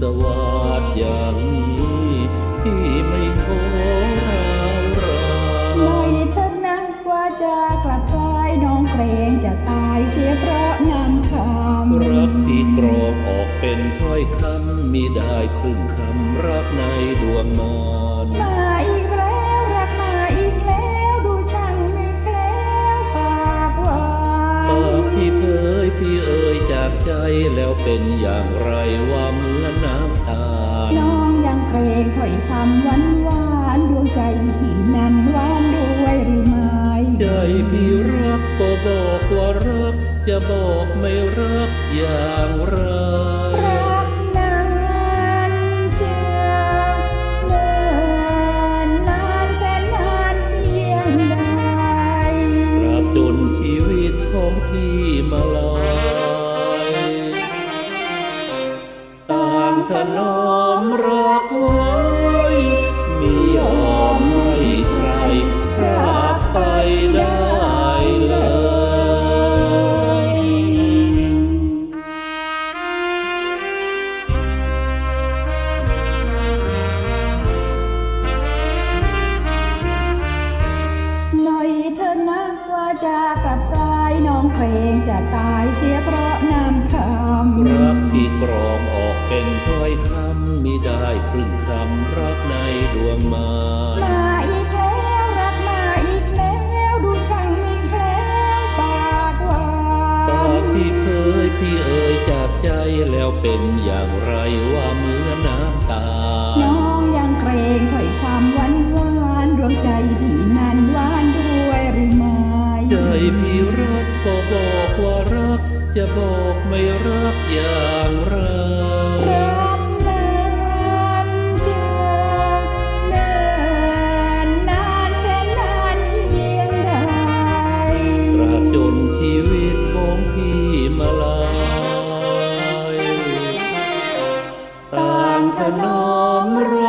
สวาดอย่างนี้พี่ไม่ท้อราวรานหน่อยเถิดนะว่าจะกลับกลายน้องเกรงจะตายเสียเพราะน้ำคำรักที่กรอกออกเป็นถ้อยคำมิได้ครึ่งคำรักในดวงมานมาอีก จากใจแล้วเป็นอย่างไรว่าเหมือนน้ำตาลน้องยังเกรงถ้อยคำหวานหวานๆดวงใจพี่นั้นหวานด้วยหรือไม่ใจพี่รักก็บอกว่ารัก จะบอกไม่รักอย่างไรรักนานจะเนินนานแสนนานเพียงใดตราบจนชีวิตของพี่ ถนอมรักไว้ไม่ยอมให้ใครรักไปได้เลยหน่อยเธอนะว่าจะกลับกลายน้องเกรงจะตายเสียเพราะน้ำ ครึ่งคำรักในดวงมานมาอีกแล้วรักมาอีกแล้วดูช่างมีแคล้วปากหวาปานกพี่เผยพี่เอ่ยจากใจแล้วเป็นอย่างไรว่าเหมือนน้ำตาลน้องยังเกรงถ้อยคำหวานหวานๆดวงใจพี่นั้นหวานด้วยหรือไม่ใจพี่รักก็บอกว่ารักจะบอกไม่รักอย่างไร งพี่มาลายต่างถนอมร